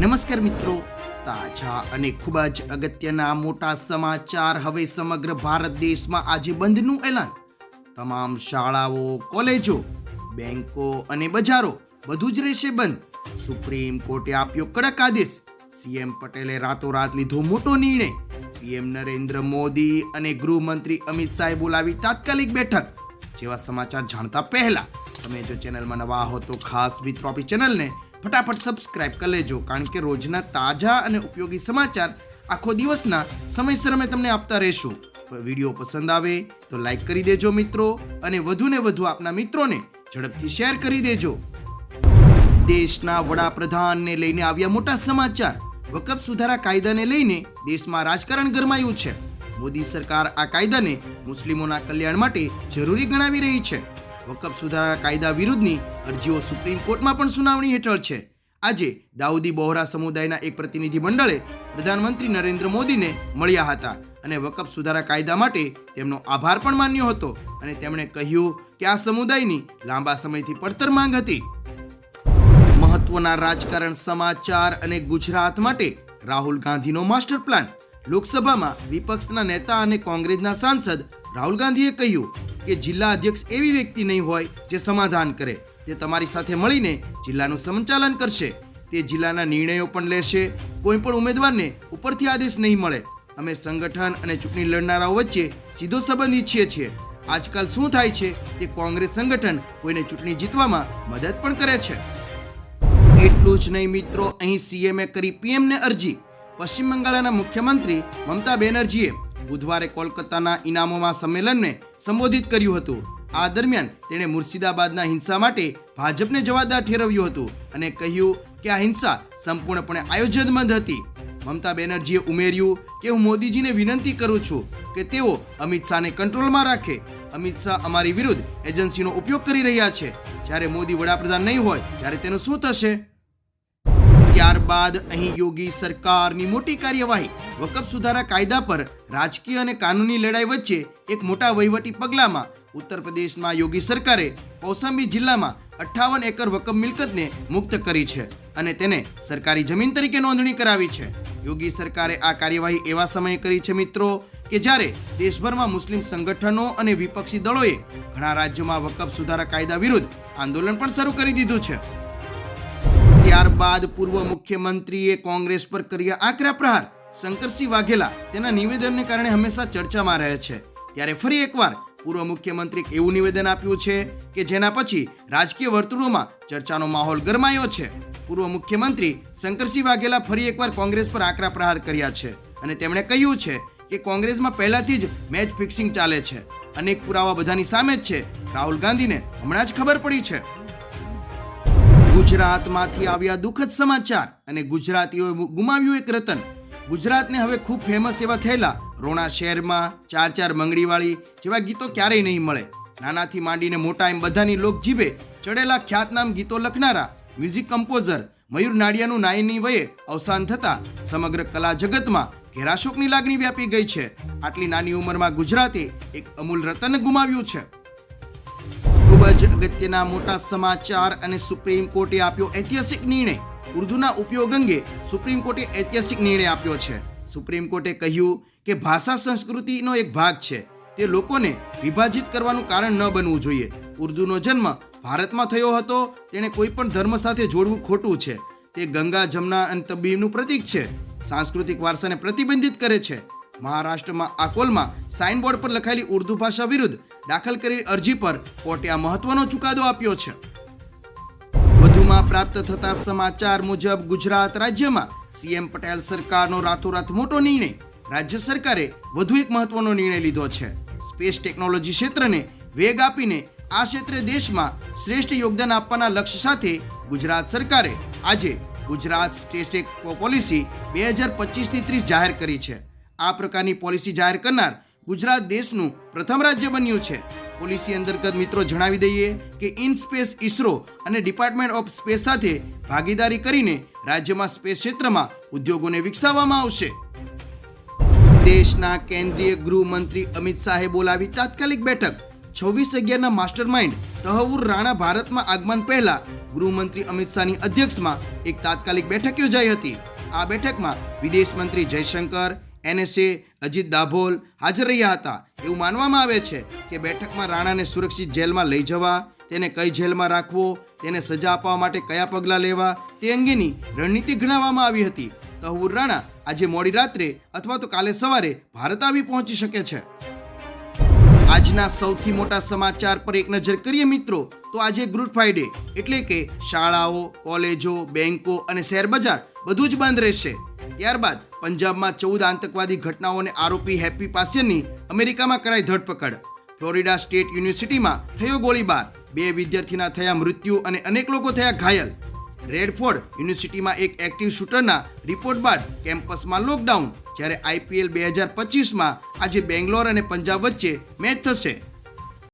નમસ્કાર મિત્રો. તાજા અને ખૂબ જ અગત્યના મોટા સમાચાર હવે સમગ્ર ભારત દેશમાં આજે બંધનું એલાન. તમામ શાળાઓ, કોલેજો, બેંકો અને બજારો બધું જ રહેશે બંધ. સુપ્રીમ કોર્ટે આપ્યો કડક આદેશ. સીએમ પટેલે રાતોરાત લીધો મોટો નિર્ણય. પીએમ નરેન્દ્ર મોદી અને ગૃહમંત્રી અમિત શાહે બોલાવી તાત્કાલિક બેઠક. જેવા સમાચાર જાણતા પહેલા તમે જો ચેનલમાં નવા હો તો ખાસ મિત્રો આપણી ચેનલને ફટાફટ સબસ્ક્રાઇબ કરી લેજો, કારણ કે રોજના તાજા અને ઉપયોગી સમાચાર આખો દિવસના સમયસર અમે તમને આપતા રહીશું. વીડિયો પસંદ આવે તો લાઈક કરી દેજો મિત્રો, અને વધુને વધુ આપના મિત્રોને ઝડપથી શેર કરી દેજો. દેશના વડાપ્રધાનને લઈને આવ્યા મોટા સમાચાર. વકફ સુધારા કાયદાને લઈને દેશમાં રાજકારણ ગરમાયું છે. મોદી સરકાર આ કાયદાને મુસ્લિમોના કલ્યાણ માટે જરૂરી ગણાવી રહી છે. વકફ સુધારા કાયદા વિરુદ્ધની અરજીઓ સુપ્રીમ કોર્ટમાં પણ સુનાવણી હેઠળ છે. આજે દાઉદી બોહરા સમુદાયના એક પ્રતિનિધિ મંડળે પ્રધાનમંત્રી નરેન્દ્ર મોદીને મળ્યા હતા અને વકફ સુધારા કાયદા માટે તેમનો આભાર પણ માન્યો હતો અને તેમણે કહ્યું કે આ સમુદાયની લાંબા સમયથી પડતર માંગ હતી. મહત્વના રાજકારણ, સમાચાર અને ગુજરાત માટે રાહુલ ગાંધીનો માસ્ટર પ્લાન લોકસભામાં વિપક્ષના નેતા અને કોંગ્રેસના સાંસદ રાહુલ ગાંધીએ કહ્યું કે જિલ્લા અધ્યક્ષ એવી વ્યક્તિ નહીં હોય જે સમાધાન કરે. તે તમારી સાથે મળીને જિલ્લાનું સંચાલન કરશે. તે જિલ્લાના નિર્ણયો પણ લેશે. કોઈ પણ ઉમેદવારને ઉપરથી આદેશ નહીં મળે. અમે સંગઠન અને ચૂંટણી લડનારાઓ વચ્ચે સીધો સંબંધ ઈચ્છીએ છીએ. આજકાલ શું થાય છે કે કોંગ્રેસ સંગઠન કોઈને ચૂંટણી જીતવામાં મદદ પણ કરે છે. એટલું જ નહીં મિત્રો, અહીં સીએમએ કરી પીએમને અરજી. પશ્ચિમ બંગાળના મુખ્યમંત્રી મમતા બેનર્જીએ બુધવારે કોલકાતાના ઇનામોમાં સંમેલનને સંબોધિત કર્યું હતું. આ દરમિયાન તેણે મુર્શિદાબાદના હિંસા માટે ભાજપને જવાબદાર ઠેરવ્યું હતું અને કહ્યું કે આ હિંસા સંપૂર્ણપણે આયોજનબંધ હતી. મમતા બેનર્જીએ ઉમેર્યું કે હું મોદીજીને વિનંતી કરું છું કે તેઓ અમિત શાહને કંટ્રોલમાં રાખે. અમિત શાહ અમારી વિરુદ્ધ એજન્સીનો ઉપયોગ કરી રહ્યા છે. જ્યારે મોદી વડાપ્રધાન નહીં હોય, ત્યારે તેનું શું થશે? ત્યારબાદ અહીં યોગી સરકારની મોટી કાર્યવાહી, વકફ સુધારા કાયદા પર રાજકીય અને કાનૂની લડાઈ વચ્ચે એક મોટા વહીવટી પગલામાં ઉત્તર પ્રદેશમાં યોગી સરકારે કૌશાંબી જિલ્લામાં અઠ્ઠાવન એકર વકફ મિલકતને મુક્ત કરી છે અને તેને સરકારી જમીન તરીકે નોંધણી કરાવી છે. યોગી સરકારે આ કાર્યવાહી એવા સમયે કરી છે મિત્રો કે જ્યારે દેશભરમાં મુસ્લિમ સંગઠનો અને વિપક્ષી દળોએ ઘણા રાજ્યોમાં વકફ સુધારા કાયદા વિરુદ્ધ આંદોલન પણ શરૂ કરી દીધું છે. ત્યારબાદ પૂર્વ મુખ્યમંત્રીએ કોંગ્રેસ પર કર્યા આકરા પ્રહાર. શંકરસિંહ વાઘેલા તેના નિવેદનને કારણે હંમેશા ચર્ચામાં રહે છે. ત્યારે ફરી એકવાર પૂર્વ મુખ્યમંત્રી એવું નિવેદન આપ્યું છે કે જેના પછી રાજકીય વર્તુળોમાં ચર્ચાનો માહોલ ગરમાયો છે. પૂર્વ મુખ્યમંત્રી શંકરસિંહ વાઘેલા ફરી એકવાર કોંગ્રેસ પર આકરા પ્રહાર કર્યા છે અને તેમણે કહ્યું છે કે કોંગ્રેસમાં પહેલાથી જ મેચ ફિક્સિંગ ચાલે છે. અનેક પુરાવા બધાની સામે જ છે. રાહુલ ગાંધીને હમણાં જ ખબર પડી છે. ગુજરાતમાંથી આવ્યા દુઃખદ સમાચાર અને ગુજરાતીઓએ ગુમાવ્યું એક રતન. ગુજરાતને હવે ખૂબ ફેમસ એવા થયેલા રોણા શહેરમાં ચાર ચાર મંગળીવાળી જેવા ગીતો ક્યારેય નહીં મળે. નાનાથી માંડીને મોટા એમ બધાની લોકજીભે ચડેલા ખ્યાતનામ ગીતો લખનારા મ્યુઝિક કમ્પોઝર મયુર નાડિયાનું નાયની વયે અવસાન થતાં સમગ્ર કલા જગતમાં ઘેરાશોકની લાગણી વ્યાપી ગઈ છે. આટલી નાની ઉંમરમાં ગુજરાતે એક અમૂલ રતન ગુમાવ્યું છે. ખૂબ જ અગત્યના મોટા સમાચાર અને સુપ્રીમ કોર્ટે આપ્યો ઐતિહાસિક નિર્ણય. ઉર્દુના ઉપયોગ અંગે સુપ્રીમ કોર્ટે ઐતિહાસિક નિર્ણય આપ્યો છે. સુપ્રીમ કોર્ટે કહ્યું કે ભાષા સંસ્કૃતિનો એક ભાગ છે. તે લોકોને વિભાજિત કરવાનું કારણ ન બનવું જોઈએ. ઉર્દુનો જન્મ ભારતમાં થયો હતો. તેણે કોઈ પણ ધર્મ સાથે જોડવું ખોટું છે. તે ગંગા જમના અને તબીબનું પ્રતીક છે. સાંસ્કૃતિક વારસાને પ્રતિબંધિત કરે છે. મહારાષ્ટ્રમાં આકોલમાં સાઇનબોર્ડ પર લખાયેલી ઉર્દુ ભાષા વિરુદ્ધ દાખલ કરેલી અરજી પર કોર્ટે આ મહત્વનો ચુકાદો આપ્યો છે. વધુમાં પ્રાપ્ત થતા સમાચાર મુજબ ગુજરાત રાજ્યમાં સીએમ પટેલ સરકારનો રાતોરાત મોટો નિર્ણય રાજ્ય સરકારે વધુ એક મહત્વનો નિર્ણય લીધો છે. સ્પેસ ટેકનોલોજી ક્ષેત્રને વેગ આપીને આ ક્ષેત્રે દેશમાં શ્રેષ્ઠ યોગદાન આપવાના લક્ષ્ય સાથે ગુજરાત સરકારે આજે ગુજરાત સ્ટેટ પોલિસી બે હજાર પચીસથી ત્રીસ જાહેર કરી છે. આ પ્રકારની પોલિસી જાહેર કરનાર ગુજરાત દેશનું પ્રથમ રાજ્ય બન્યું છે. પોલિસી અંતર્ગત મિત્રો જણાવી દઈએ કે ઇન સ્પેસ ઇસરો અને ડિપાર્ટમેન્ટ ઓફ સ્પેસ સાથે ભાગીદારી કરીને રાજ્યમાં સ્પેસ ક્ષેત્રમાં ઉદ્યોગોને વિકસાવવામાં આવશે. દેશના કેન્દ્રીય ગૃહમંત્રી અમિત શાહે બોલાવી તાત્કાલિક બેઠક. છવ્વીસ અગિયારના માસ્ટર માઇન્ડ તહવુર રાણા ભારતમાં આગમન પહેલા ગૃહમંત્રી અમિત શાહની અધ્યક્ષમાં એક તાત્કાલિક બેઠક યોજાઈ હતી. આ બેઠકમાં વિદેશ મંત્રી જયશંકર એનએસએ, અજીત દાભોલ હાજર રહ્યા હતા. એવું માનવામાં આવે છે કે બેઠકમાં રાણાને સુરક્ષિત જેલમાં લઈ જવા, તેને કઈ જેલમાં રાખવો, તેને સજા આપવા માટે કયા પગલાં લેવા, તે અંગેની રણનીતિ ગણાવવામાં આવી હતી. તહુર રાણા આજે મોડી રાત્રે અથવા તો કાલે સવારે ભારત આવી પહોંચી શકે છે. આજના સૌથી મોટા સમાચાર પર એક નજર કરીએ મિત્રો, તો આજે ગુડ ફ્રાઈડે એટલે કે શાળાઓ, કોલેજો બેન્કો અને શેરબજાર બધું જ બંધ રહેશે. ત્યારબાદ પંજાબમાં ચૌદ આતંકવાદી ઘટનાઓને આરોપી હેપી પાસિયનની અમેરિકામાં કરાઈ ધરપકડ. ફ્લોરિડા સ્ટેટ યુનિવર્સિટીમાં થયો ગોળીબાર. બે વિદ્યાર્થીના થયા મૃત્યુ અને અનેક લોકો થયા ઘાયલ. રેડફોર્ડ યુનિવર્સિટીમાં એક એક્ટિવ શૂટરના રિપોર્ટ બાદ કેમ્પસમાં લોકડાઉન, જ્યારે આઈપીએલ બે હજાર પચીસમાં આજે બેંગ્લોર અને પંજાબ વચ્ચે મેચ થશે.